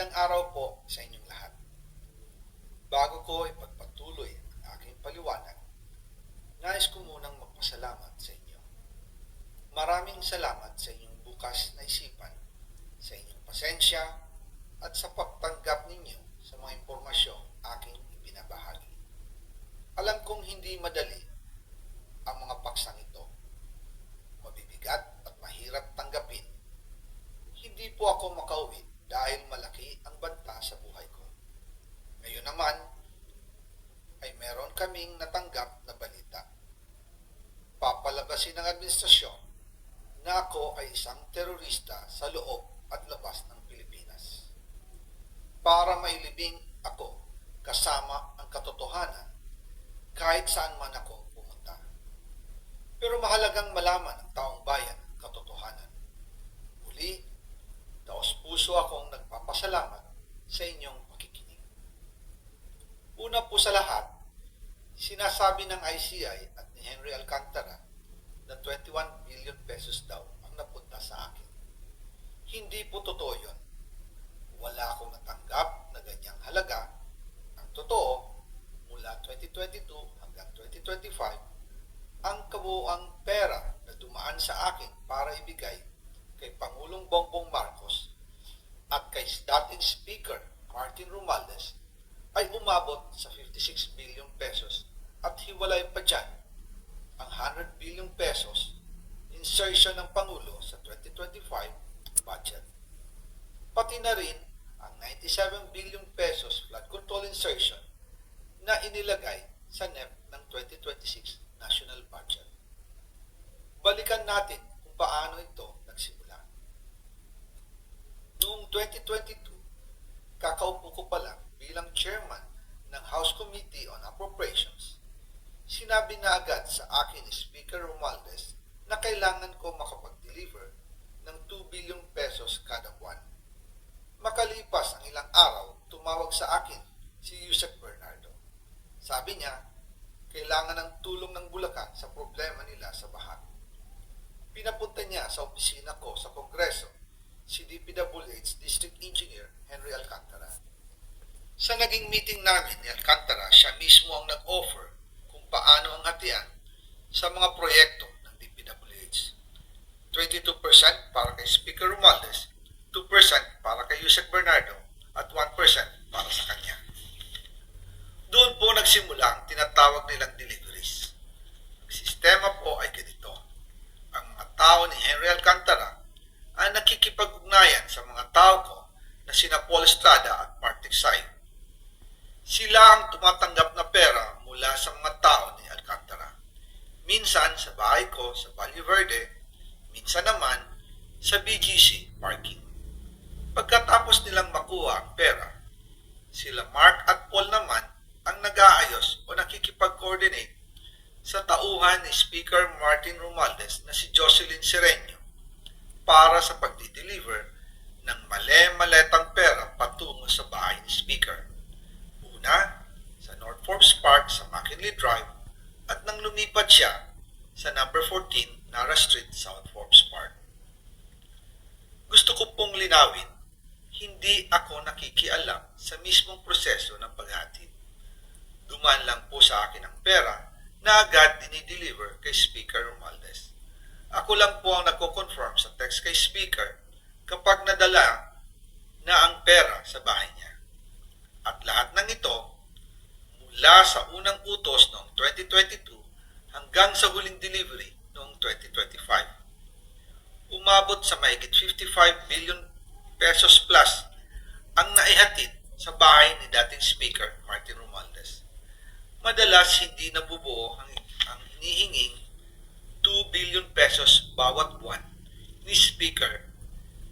Magandang araw po sa inyong lahat. Bago ko ipagpatuloy ang aking paliwanag, nais ko munang magpasalamat sa inyo. Maraming salamat sa inyong bukas na isipan, sa inyong pasensya, at sa pagtanggap ninyo sa mga impormasyong aking ibinabahagi. Alam kong hindi madali ang mga paksang ito. Mabibigat at mahirap tanggapin. Hindi po ako makauwi dahil malaki ang banta sa buhay ko. Ngayon naman, ay meron kaming natanggap na balita. Papalabasin ng administrasyon na ako ay isang terorista sa loob at labas ng Pilipinas. Para mailibing ako kasama ang katotohanan kahit saan man ako pumunta. Pero mahalagang malaman ng taong bayan ang katotohanan. Muli, taos puso akong nagpapasalamat sa inyong pakikinig. Una po sa lahat, sinasabi ng ICI at ni Henry Alcantara na 21 billion pesos daw ang napunta sa akin. Hindi po totoo yun. Wala akong natanggap na ganyang halaga. Ang totoo, mula 2022 hanggang 2025, ang kabuuang pera na dumaan sa akin para ibigay kay Pangulong Bongbong Marcos at kay dating Speaker Martin Romualdez ay umabot sa 56 billion pesos at hiwalay pa dyan ang 100 billion pesos insertion ng Pangulo sa 2025 budget. Pati na rin ang 97 billion pesos flood control insertion na inilagay sa NEP ng 2026 national budget. Balikan natin kung paano ito nagsimula. Noong 2022, kakaupo ko pa lang bilang chairman ng House Committee on Appropriations, sinabi na agad sa akin ni Speaker Romualdez na kailangan ko makapag-deliver ng 2 billion pesos kada buwan. Makalipas ang ilang araw, tumawag sa akin si Yusek Bernardo. Sabi niya, kailangan ng tulong ng Bulacan sa problema nila sa baha. Pinapunta niya sa opisina ko sa Kongreso si DPWH District Engineer Henry Alcantara. Sa naging meeting namin ni Alcantara, siya mismo ang nag-offer kung paano ang hatian sa mga proyekto ng DPWH. 22% para kay Speaker Romualdez, 2% para kay Yusek Bernardo, at 1% para sa kanya. Doon po nagsimula ang tinatawag nilang deliveries. Ang sistema po ay ganito. Ang mga tao ni Henry Alcantara ay nakikipag-ugnayan sa mga tao ko na sina Paul Estrada at Martic Sai. Sila ang tumatanggap na pera mula sa mga tao ni Alcantara. Minsan sa bahay ko sa Valle Verde, minsan naman sa BGC parking. Pagkatapos nilang makuha ang pera, sila Mark at Paul naman tauhan ni Speaker Martin Romualdez na si Jocelyn Sereño para sa pagdi-deliver ng male-maletang pera patungo sa bahay ni Speaker. Una, sa North Forbes Park sa McKinley Drive at nang lumipat siya sa number 14 Nara Street, South Forbes Park. Gusto ko pong linawin, hindi ako nakikialam sa mismong proseso ng paghatid. Duman lang po sa akin ang pera na agad dinideliver kay Speaker Romualdez. Ako lang po ang nagko-confirm sa text kay Speaker kapag nadala na ang pera sa bahay niya. At lahat ng ito, mula sa unang utos noong 2022 hanggang sa huling delivery noong 2025, umabot sa mahigit 55 billion pesos plus ang naihatid sa bahay ni dating Speaker Martin Romualdez. Madalas hindi nabubuo ang, ang hinihinging 2 billion pesos bawat buwan ni Speaker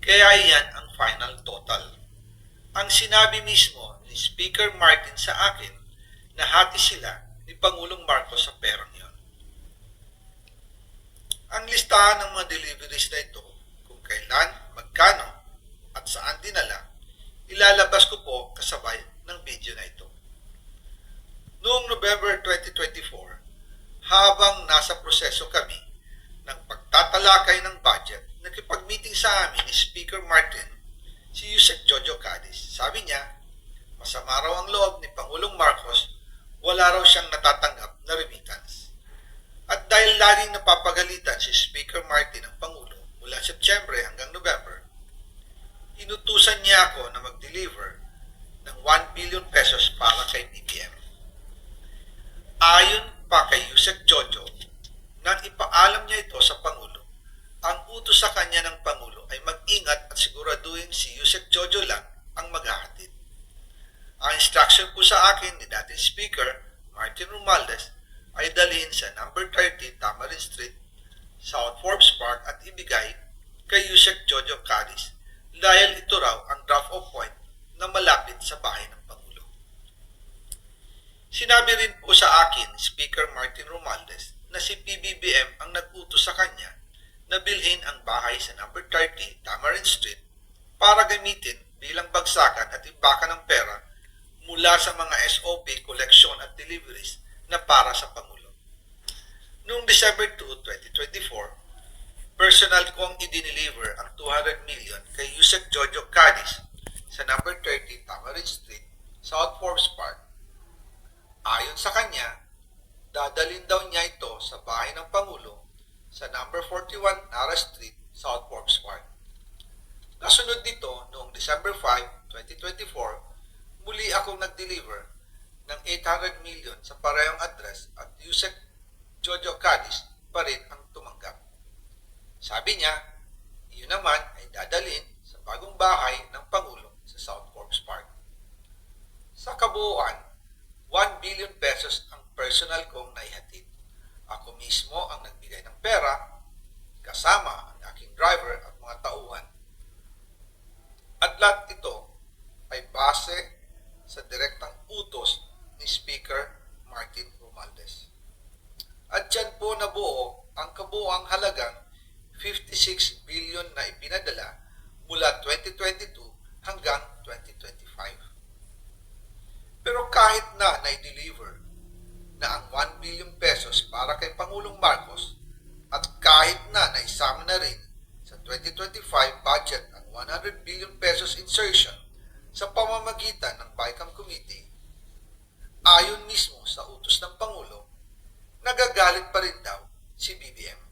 kaya iyan ang final total. Ang sinabi mismo ni Speaker Martin sa akin na hati sila ni Pangulong Marcos sa perang yon. Ang listahan ng mga deliveries na ito, kung kailan, magkano, at saan dinala, ilalabas ko po kasabay ng video na ito. Noong November 2024, habang nasa proseso kami ng pagtatalakay ng budget, nakipag-meeting sa amin ni Speaker Martin si Yusek Jojo Cadiz. Sabi niya, masama raw ang loob ni Pangulong Marcos, wala raw siyang natatanggap na remittance. At dahil laging napapagalitan si Speaker Martin ng Pangulo mula Setyembre hanggang November, inutusan niya ako na mag-deliver ng 1 billion pesos para kay BBM. Pa kay Yusek Jojo, nang ipaalam niya ito sa Pangulo, ang utos sa kanya ng Pangulo ay mag-ingat at siguraduhin si Yusek Jojo lang ang maghahatid. Ang instruction po sa akin ni dating Speaker Martin Romualdez ay dalhin sa number 30 Tamarin Street, South Forbes Park at ibigay kay Yusek Jojo Cadiz dahil ito raw ang of point na malapit sa bahay ng. Sinabi rin po sa akin Speaker Martin Romualdez na si PBBM ang nag-utos sa kanya na bilhin ang bahay sa number 30 Tamarin Street para gamitin bilang bagsakan at imbakan ng pera mula sa mga SOP, collection at deliveries na para sa Pangulo. Noong December 2, 2024, personal kong i-deliver ang 200 million kay Yusek Jojo Cadiz sa number 30 Tamarin Street, South Forbes Park. Ayon sa kanya, dadalhin daw niya ito sa bahay ng Pangulo sa number 41 Nara Street, South Forbes Park. Kasunod nito, noong December 5, 2024, muli akong nag-deliver ng 800 million sa parehong address at Yusek Jojo Cadiz pa rin ang tumanggap. Sabi niya, iyon naman ay dadalhin sa bagong bahay ng Pangulo sa South Forbes Park. Sa kabuuan, 1 billion pesos ang personal kong naihatid. Ako mismo ang nagbigay ng pera, kasama ang aking driver at mga tauhan. At lahat ito ay base sa direktang utos ni Speaker Martin Romualdez. At dyan po nabuo ang kabuang halagang 56 billion na ipinadala mula 2022 hanggang 2025. Pero kahit na na-deliver na ang 1 billion pesos para kay Pangulong Marcos at kahit na naisama na rin sa 2025 budget ang 100 billion pesos insertion sa pamamagitan ng BICAM Committee, ayon mismo sa utos ng Pangulo, nagagalit pa rin daw si BBM.